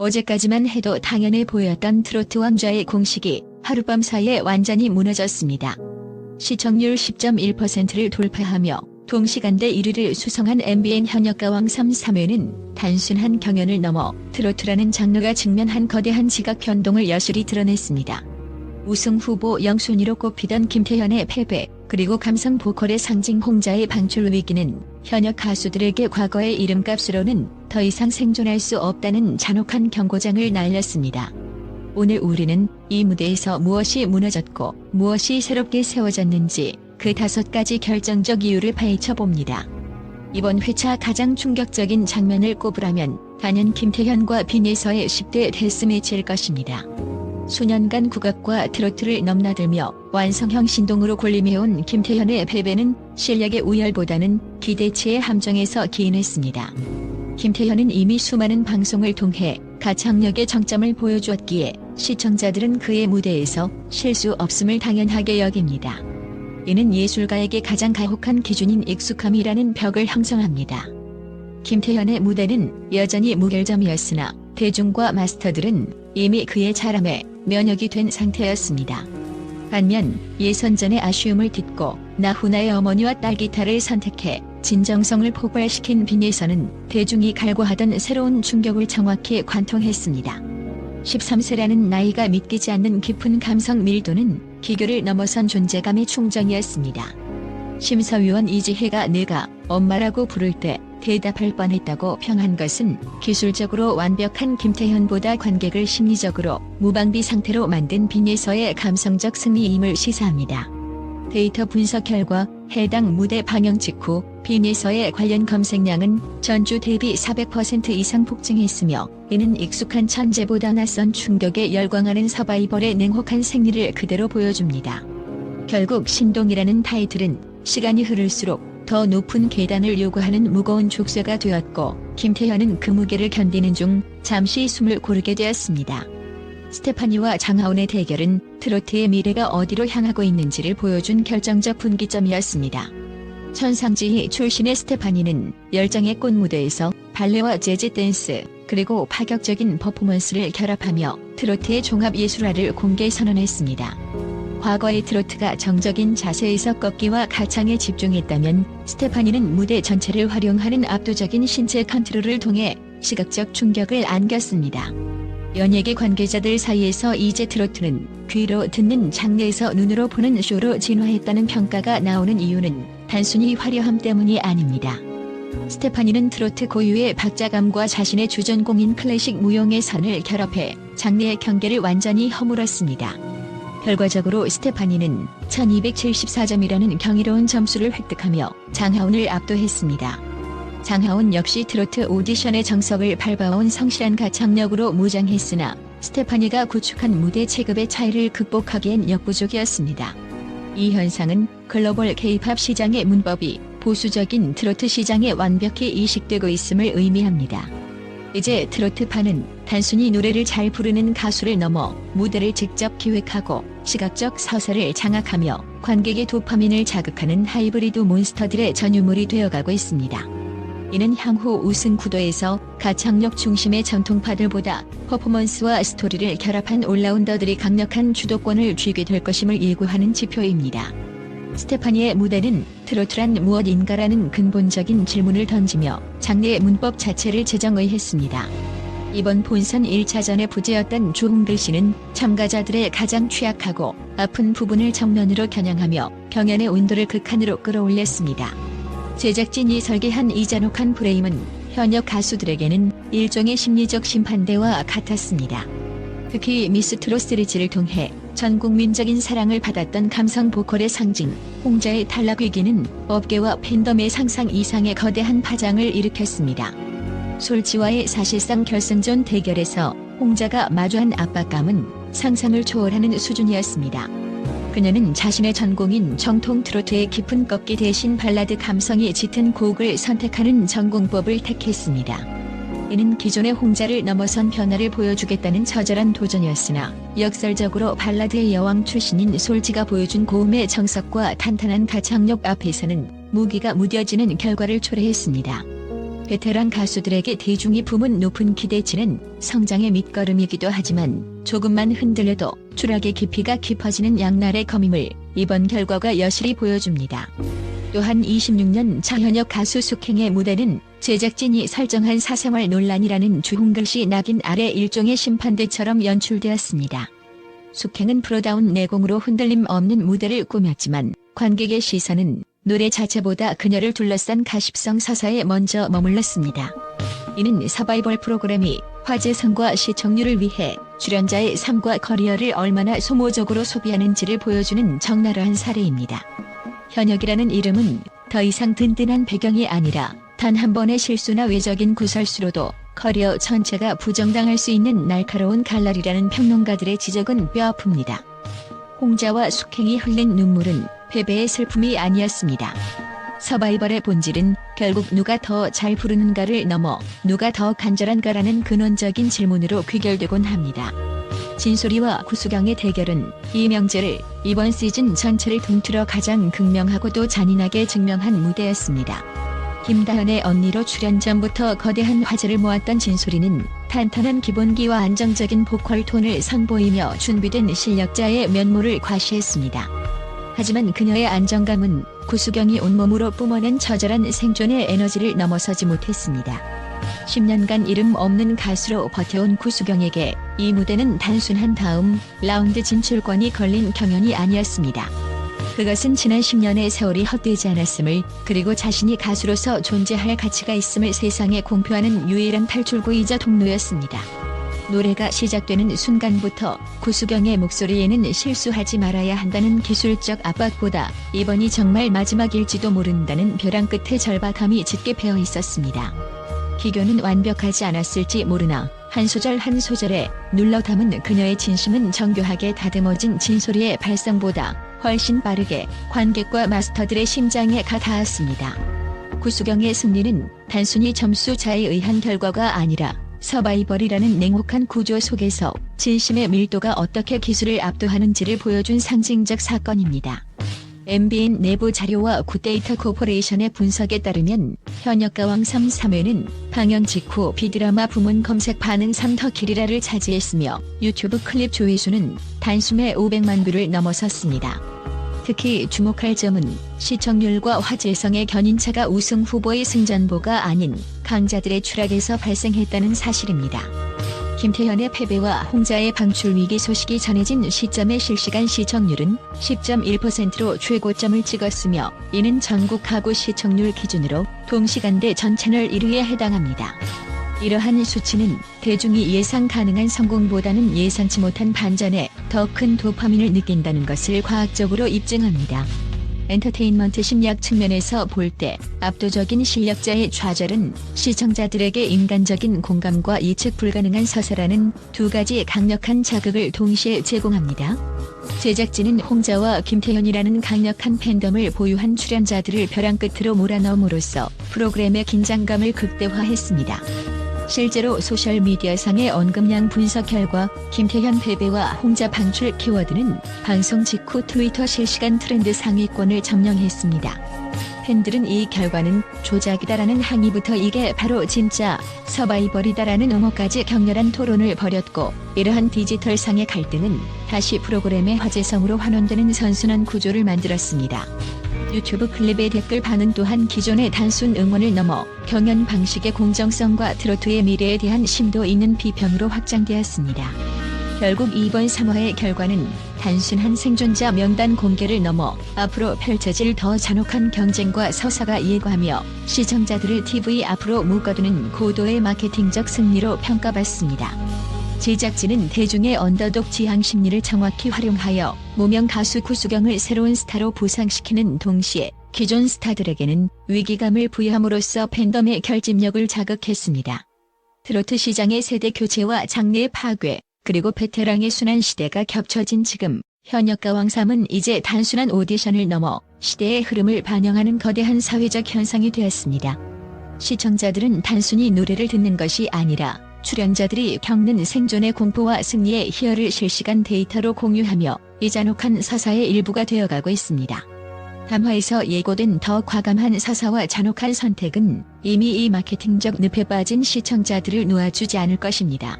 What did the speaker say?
어제까지만 해도 당연해 보였던 트로트 왕좌의 공식이 하룻밤 사이에 완전히 무너졌습니다. 시청률 10.1%를 돌파하며 동시간대 1위를 수성한 MBN 현역가왕 3, 3회는 단순한 경연을 넘어 트로트라는 장르가 직면한 거대한 지각 변동을 여실히 드러냈습니다. 우승 후보 영순위로 꼽히던 김태현의 패배, 그리고 감성 보컬의 상징 홍자의 방출 위기는 현역 가수들에게 과거의 이름값으로는 더 이상 생존할 수 없다는 잔혹한 경고장을 날렸습니다. 오늘 우리는 이 무대에서 무엇이 무너졌고 무엇이 새롭게 세워졌는지 그 다섯 가지 결정적 이유를 파헤쳐 봅니다. 이번 회차 가장 충격적인 장면을 꼽으라면 단연 김태현과 빈예서의 10대 데스매치일 것입니다. 수년간 국악과 트로트를 넘나들며 완성형 신동으로 군림해온 김태현의 패배는 실력의 우열보다는 기대치의 함정에서 기인했습니다. 김태현은 이미 수많은 방송을 통해 가창력의 정점을 보여주었기에 시청자들은 그의 무대에서 실수 없음을 당연하게 여깁니다. 이는 예술가에게 가장 가혹한 기준인 익숙함이라는 벽을 형성합니다. 김태현의 무대는 여전히 무결점이었으나 대중과 마스터들은 이미 그의 잘함에 면역이 된 상태였습니다. 반면 예선전의 아쉬움을 딛고 나훈아의 어머니와 딸 기타를 선택해 진정성을 폭발시킨 빈예선은 대중이 갈구하던 새로운 충격을 정확히 관통했습니다. 13세라는 나이가 믿기지 않는 깊은 감성 밀도는 기교를 넘어선 존재감의 충정이었습니다. 심사위원 이지혜가 내가 엄마라고 부를 때 대답할 뻔했다고 평한 것은 기술적으로 완벽한 김태현보다 관객을 심리적으로 무방비 상태로 만든 빈예서의 감성적 승리임을 시사합니다. 데이터 분석 결과 해당 무대 방영 직후 빈예서의 관련 검색량은 전주 대비 400% 이상 폭증했으며 이는 익숙한 천재보다 낯선 충격에 열광하는 서바이벌의 냉혹한 생리를 그대로 보여줍니다. 결국 신동이라는 타이틀은 시간이 흐를수록 더 높은 계단을 요구하는 무거운 족쇄가 되었고 김태현은 그 무게를 견디는 중 잠시 숨을 고르게 되었습니다. 스테파니와 장하온의 대결은 트로트의 미래가 어디로 향하고 있는지를 보여준 결정적 분기점이었습니다. 천상지희 출신의 스테파니는 열정의 꽃 무대에서 발레와 재즈 댄스 그리고 파격적인 퍼포먼스를 결합하며 트로트의 종합 예술화를 공개 선언했습니다. 과거의 트로트가 정적인 자세에서 꺾기와 가창에 집중했다면 스테파니는 무대 전체를 활용하는 압도적인 신체 컨트롤을 통해 시각적 충격을 안겼습니다. 연예계 관계자들 사이에서 이제 트로트는 귀로 듣는 장르에서 눈으로 보는 쇼로 진화했다는 평가가 나오는 이유는 단순히 화려함 때문이 아닙니다. 스테파니는 트로트 고유의 박자감과 자신의 주전공인 클래식 무용의 선을 결합해 장르의 경계를 완전히 허물었습니다. 결과적으로 스테파니는 1274점이라는 경이로운 점수를 획득하며 장하온을 압도했습니다. 장하온 역시 트로트 오디션의 정석을 밟아온 성실한 가창력으로 무장했으나 스테파니가 구축한 무대 체급의 차이를 극복하기엔 역부족이었습니다. 이 현상은 글로벌 케이팝 시장의 문법이 보수적인 트로트 시장에 완벽히 이식되고 있음을 의미합니다. 이제 트로트파는 단순히 노래를 잘 부르는 가수를 넘어 무대를 직접 기획하고 시각적 서사를 장악하며 관객의 도파민을 자극하는 하이브리드 몬스터들의 전유물이 되어가고 있습니다. 이는 향후 우승 구도에서 가창력 중심의 전통파들보다 퍼포먼스와 스토리를 결합한 올라운더들이 강력한 주도권을 쥐게 될 것임을 예고하는 지표입니다. 스테파니의 무대는 트로트란 무엇인가라는 근본적인 질문을 던지며 장르의 문법 자체를 재정의했습니다. 이번 본선 1차전의 부재였던 조홍글 씨는 참가자들의 가장 취약하고 아픈 부분을 정면으로 겨냥하며 경연의 온도를 극한으로 끌어올렸습니다. 제작진이 설계한 이 잔혹한 프레임은 현역 가수들에게는 일종의 심리적 심판대와 같았습니다. 특히 미스트로 시리즈를 통해 전 국민적인 사랑을 받았던 감성 보컬의 상징, 홍자의 탈락 위기는 업계와 팬덤의 상상 이상의 거대한 파장을 일으켰습니다. 솔지와의 사실상 결승전 대결에서 홍자가 마주한 압박감은 상상을 초월하는 수준이었습니다. 그녀는 자신의 전공인 정통 트로트의 깊은 꺾기 대신 발라드 감성이 짙은 곡을 선택하는 전공법을 택했습니다. 이는 기존의 홍자를 넘어선 변화를 보여주겠다는 처절한 도전이었으나 역설적으로 발라드의 여왕 출신인 솔지가 보여준 고음의 정석과 탄탄한 가창력 앞에서는 무기가 무뎌지는 결과를 초래했습니다. 베테랑 가수들에게 대중이 품은 높은 기대치는 성장의 밑거름이기도 하지만 조금만 흔들려도 추락의 깊이가 깊어지는 양날의 검임을 이번 결과가 여실히 보여줍니다. 또한 26년 차 현역 가수 숙행의 무대는 제작진이 설정한 사생활 논란이라는 주홍글씨 낙인 아래 일종의 심판대처럼 연출되었습니다. 숙행은 프로다운 내공으로 흔들림 없는 무대를 꾸몄지만 관객의 시선은 노래 자체보다 그녀를 둘러싼 가십성 서사에 먼저 머물렀습니다. 이는 서바이벌 프로그램이 화제성과 시청률을 위해 출연자의 삶과 커리어를 얼마나 소모적으로 소비하는지를 보여주는 적나라한 사례입니다. 현역이라는 이름은 더 이상 든든한 배경이 아니라 단 한 번의 실수나 외적인 구설수로도 커리어 전체가 부정당할 수 있는 날카로운 칼날이라는 평론가들의 지적은 뼈아픕니다. 홍자와 숙행이 흘린 눈물은 패배의 슬픔이 아니었습니다. 서바이벌의 본질은 결국 누가 더 잘 부르는가를 넘어 누가 더 간절한가라는 근원적인 질문으로 귀결되곤 합니다. 진소리와 구수경의 대결은 이 명제를 이번 시즌 전체를 통틀어 가장 극명하고도 잔인하게 증명한 무대였습니다. 김다현의 언니로 출연 전부터 거대한 화제를 모았던 진소리는 탄탄한 기본기와 안정적인 보컬 톤을 선보이며 준비된 실력자의 면모를 과시했습니다. 하지만 그녀의 안정감은 구수경이 온몸으로 뿜어낸 처절한 생존의 에너지를 넘어서지 못했습니다. 10년간 이름 없는 가수로 버텨온 구수경에게 이 무대는 단순한 다음 라운드 진출권이 걸린 경연이 아니었습니다. 그것은 지난 10년의 세월이 헛되지 않았음을 그리고 자신이 가수로서 존재할 가치가 있음을 세상에 공표하는 유일한 탈출구이자 통로였습니다. 노래가 시작되는 순간부터 구수경의 목소리에는 실수하지 말아야 한다는 기술적 압박보다 이번이 정말 마지막일지도 모른다는 벼랑 끝에 절박함이 짙게 배어 있었습니다. 기교는 완벽하지 않았을지 모르나 한 소절 한 소절에 눌러 담은 그녀의 진심은 정교하게 다듬어진 진소리의 발성보다 훨씬 빠르게 관객과 마스터들의 심장에 가 닿았습니다. 구수경의 승리는 단순히 점수 차에 의한 결과가 아니라 서바이벌이라는 냉혹한 구조 속에서 진심의 밀도가 어떻게 기술을 압도하는지를 보여준 상징적 사건입니다. MBN 내부 자료와 굿데이터 코퍼레이션의 분석에 따르면 현역 가왕 3, 3회는 방영 직후 비드라마 부문 검색 반응 3더 길이라를 차지했으며 유튜브 클립 조회수는 단숨에 500만 뷰를 넘어섰습니다. 특히 주목할 점은 시청률과 화제성의 견인차가 우승 후보의 승전보가 아닌 강자들의 추락에서 발생했다는 사실입니다. 김태현의 패배와 홍자의 방출 위기 소식이 전해진 시점의 실시간 시청률은 10.1%로 최고점을 찍었으며 이는 전국 가구 시청률 기준으로 동시간대 전 채널 1위에 해당합니다. 이러한 수치는 대중이 예상 가능한 성공보다는 예상치 못한 반전에 더 큰 도파민을 느낀다는 것을 과학적으로 입증합니다. 엔터테인먼트 심리학 측면에서 볼 때 압도적인 실력자의 좌절은 시청자들에게 인간적인 공감과 예측 불가능한 서사라는 두 가지 강력한 자극을 동시에 제공합니다. 제작진은 홍자와 김태현이라는 강력한 팬덤을 보유한 출연자들을 벼랑 끝으로 몰아넣음으로써 프로그램의 긴장감을 극대화했습니다. 실제로 소셜미디어상의 언급량 분석 결과 김태현 패배와 홍자 방출 키워드는 방송 직후 트위터 실시간 트렌드 상위권을 점령했습니다. 팬들은 이 결과는 조작이다라는 항의부터 이게 바로 진짜 서바이벌이다라는 옹호까지 격렬한 토론을 벌였고 이러한 디지털상의 갈등은 다시 프로그램의 화제성으로 환원되는 선순환 구조를 만들었습니다. 유튜브 클립의 댓글 반응 또한 기존의 단순 응원을 넘어 경연 방식의 공정성과 트로트의 미래에 대한 심도 있는 비평으로 확장되었습니다. 결국 이번 3화의 결과는 단순한 생존자 명단 공개를 넘어 앞으로 펼쳐질 더 잔혹한 경쟁과 서사가 예고하며 시청자들을 TV 앞으로 묶어두는 고도의 마케팅적 승리로 평가받습니다. 제작진은 대중의 언더독 지향 심리를 정확히 활용하여 무명 가수 구수경을 새로운 스타로 부상시키는 동시에 기존 스타들에게는 위기감을 부여함으로써 팬덤의 결집력을 자극했습니다. 트로트 시장의 세대 교체와 장르의 파괴, 그리고 베테랑의 순환 시대가 겹쳐진 지금 현역 가 왕삼은 이제 단순한 오디션을 넘어 시대의 흐름을 반영하는 거대한 사회적 현상이 되었습니다. 시청자들은 단순히 노래를 듣는 것이 아니라 출연자들이 겪는 생존의 공포와 승리의 희열을 실시간 데이터로 공유하며 이 잔혹한 서사의 일부가 되어가고 있습니다. 담화에서 예고된 더 과감한 서사와 잔혹한 선택은 이미 이 마케팅적 늪에 빠진 시청자들을 놓아주지 않을 것입니다.